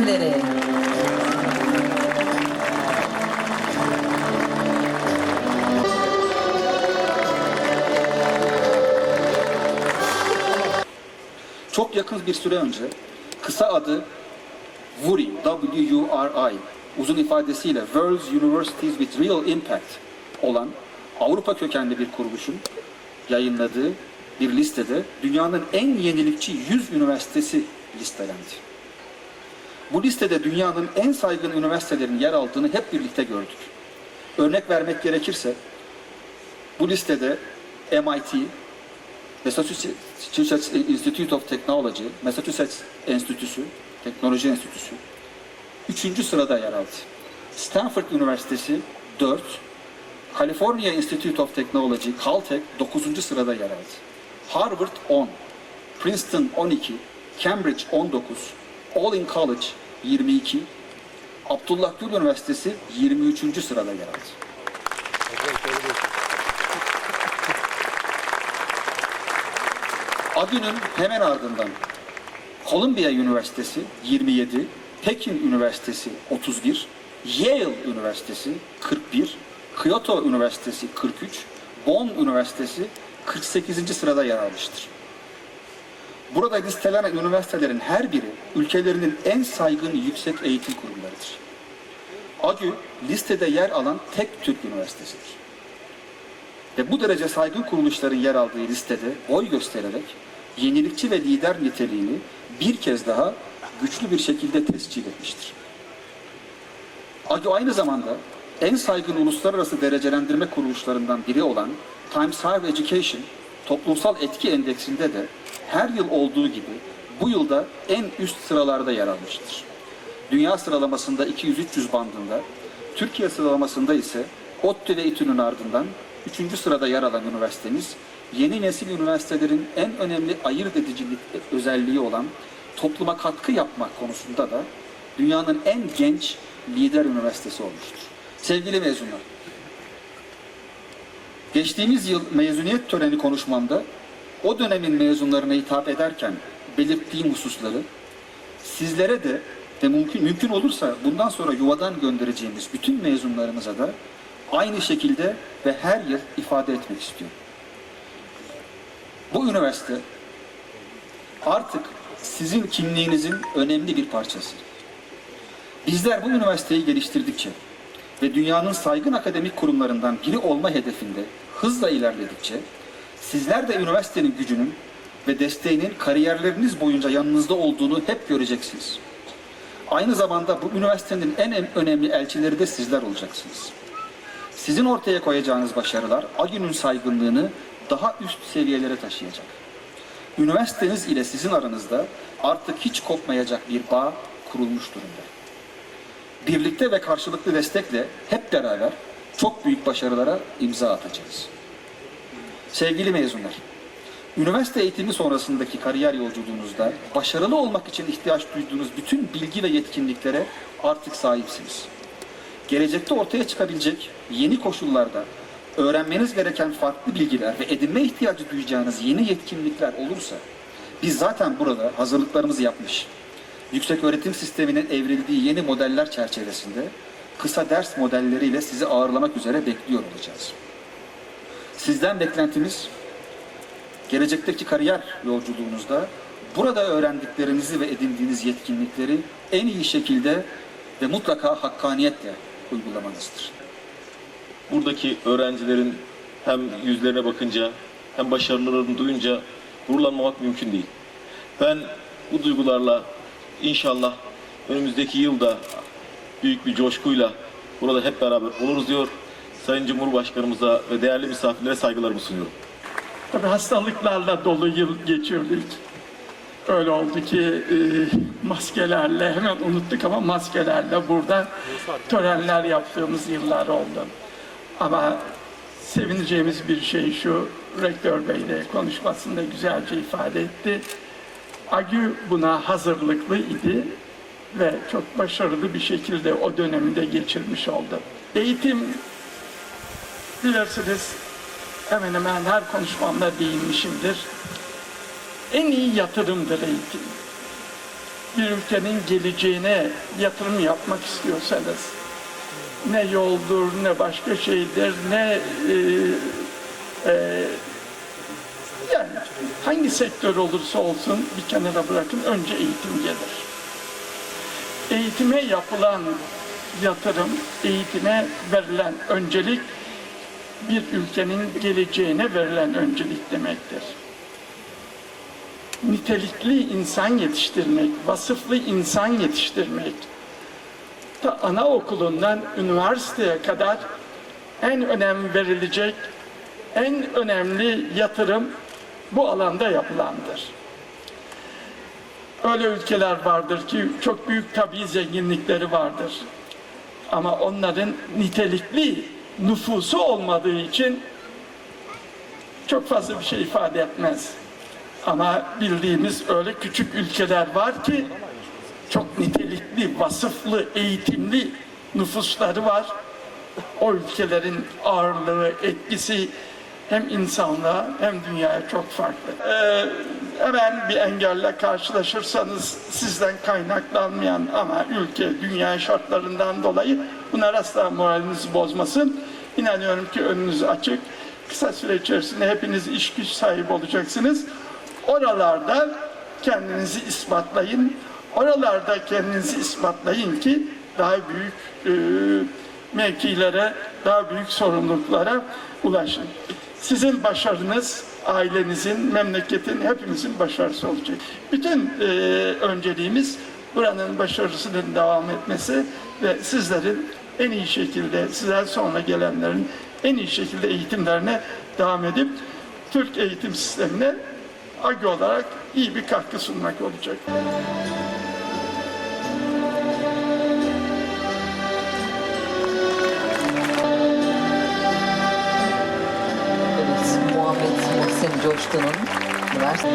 öğrencileri. Çok yakın bir süre önce kısa adı WURI, W-U-R-I, uzun ifadesiyle World's Universities with Real Impact olan Avrupa kökenli bir kuruluşun yayınladığı bir listede dünyanın en yenilikçi 100 üniversitesi listelendi. Bu listede dünyanın en saygın üniversitelerin yer aldığını hep birlikte gördük. Örnek vermek gerekirse bu listede MIT, Massachusetts Institute of Technology, Massachusetts Enstitüsü, Teknoloji Enstitüsü 3. sırada yer aldı. Stanford Üniversitesi 4, California Institute of Technology, Caltech 9. sırada yer aldı. Harvard 10, Princeton 12, Cambridge 19, Olin College 22, Abdullah Gül Üniversitesi 23. sırada yer aldı. Adün'ün hemen ardından Columbia Üniversitesi 27, Pekin Üniversitesi 31, Yale Üniversitesi 41, Kyoto Üniversitesi 43, Bonn Üniversitesi 48. sırada yer almıştır. Burada listelenen üniversitelerin her biri ülkelerinin en saygın yüksek eğitim kurumlarıdır. AGÜ listede yer alan tek Türk üniversitesidir. Ve bu derece saygın kuruluşların yer aldığı listede oy göstererek yenilikçi ve lider niteliğini bir kez daha güçlü bir şekilde tescil etmiştir. AGÜ aynı zamanda en saygın uluslararası derecelendirme kuruluşlarından biri olan Times Higher Education toplumsal etki endeksinde de her yıl olduğu gibi bu yılda en üst sıralarda yer almıştır. Dünya sıralamasında 200-300 bandında, Türkiye sıralamasında ise ODTÜ ve İTÜ'nün ardından 3. sırada yer alan üniversitemiz, yeni nesil üniversitelerin en önemli ayırt edicilik özelliği olan topluma katkı yapmak konusunda da dünyanın en genç lider üniversitesi olmuştur. Sevgili mezunlar, geçtiğimiz yıl mezuniyet töreni konuşmamda o dönemin mezunlarına hitap ederken belirttiğim hususları sizlere de ve mümkün, mümkün olursa bundan sonra yuvadan göndereceğimiz bütün mezunlarımıza da aynı şekilde ve her yıl ifade etmek istiyorum. Bu üniversite artık sizin kimliğinizin önemli bir parçası. Bizler bu üniversiteyi geliştirdikçe ve dünyanın saygın akademik kurumlarından biri olma hedefinde hızla ilerledikçe sizler de üniversitenin gücünün ve desteğinin kariyerleriniz boyunca yanınızda olduğunu hep göreceksiniz. Aynı zamanda bu üniversitenin en önemli elçileri de sizler olacaksınız. Sizin ortaya koyacağınız başarılar AGÜ'nün saygınlığını daha üst seviyelere taşıyacak. Üniversiteniz ile sizin aranızda artık hiç kopmayacak bir bağ kurulmuş durumda. Birlikte ve karşılıklı destekle hep beraber çok büyük başarılara imza atacağız. Sevgili mezunlar, üniversite eğitimi sonrasındaki kariyer yolculuğunuzda başarılı olmak için ihtiyaç duyduğunuz bütün bilgi ve yetkinliklere artık sahipsiniz. Gelecekte ortaya çıkabilecek yeni koşullarda öğrenmeniz gereken farklı bilgiler ve edinme ihtiyacı duyacağınız yeni yetkinlikler olursa biz zaten burada hazırlıklarımızı yapmış. Yüksek öğretim sisteminin evrildiği yeni modeller çerçevesinde kısa ders modelleriyle sizi ağırlamak üzere bekliyor olacağız. Sizden beklentimiz gelecekteki kariyer yolculuğunuzda burada öğrendiklerinizi ve edindiğiniz yetkinlikleri en iyi şekilde ve mutlaka hakkaniyetle uygulamanızdır. buradaki öğrencilerin hem yüzlerine bakınca hem başarılarını duyunca gururlanmamak mümkün değil. Ben bu duygularla inşallah önümüzdeki yılda büyük bir coşkuyla burada hep beraber oluruz diyor. Sayın Cumhurbaşkanımıza ve değerli misafirlere saygılarımı sunuyorum. Tabii hastalıklarla dolu yıl geçirdik. Öyle oldu ki e, maskelerle hemen unuttuk ama maskelerle burada törenler yaptığımız yıllar oldu. Ama sevineceğimiz bir şey şu, Rektör Bey de konuşmasında güzelce ifade etti. AGÜ buna hazırlıklı idi ve çok başarılı bir şekilde o döneminde geçirmiş oldu. Eğitim bilirsiniz hemen hemen her konuşmamda değinmişimdir. En iyi yatırımdır eğitim. Bir ülkenin geleceğine yatırım yapmak istiyorsanız ne yoldur, ne başka şeydir, ne e, e, Yani hangi sektör olursa olsun bir kenara bırakın önce eğitim gelir. Eğitime yapılan yatırım, eğitime verilen öncelik bir ülkenin geleceğine verilen öncelik demektir. Nitelikli insan yetiştirmek, vasıflı insan yetiştirmek, ta anaokulundan üniversiteye kadar en önem verilecek, en önemli yatırım bu alanda yapılandır. Öyle ülkeler vardır ki çok büyük tabii zenginlikleri vardır. Ama onların nitelikli nüfusu olmadığı için çok fazla bir şey ifade etmez. Ama bildiğimiz öyle küçük ülkeler var ki çok nitelikli, vasıflı, eğitimli nüfusları var. O ülkelerin ağırlığı, etkisi hem insanlığa hem dünyaya çok farklı. Ee, hemen bir engelle karşılaşırsanız sizden kaynaklanmayan ama ülke, dünya şartlarından dolayı bunlar asla moralinizi bozmasın. İnanıyorum ki önünüz açık. Kısa süre içerisinde hepiniz iş güç sahibi olacaksınız. Oralarda kendinizi ispatlayın. Oralarda kendinizi ispatlayın ki daha büyük e, mevkilere, daha büyük sorumluluklara ulaşın. Sizin başarınız ailenizin, memleketin, hepimizin başarısı olacak. Bütün e, önceliğimiz buranın başarısının devam etmesi ve sizlerin en iyi şekilde, sizden sonra gelenlerin en iyi şekilde eğitimlerine devam edip Türk eğitim sistemine AGI olarak iyi bir katkı sunmak olacak. Evet, Muhammed Muhsin Coşkun'un üniversite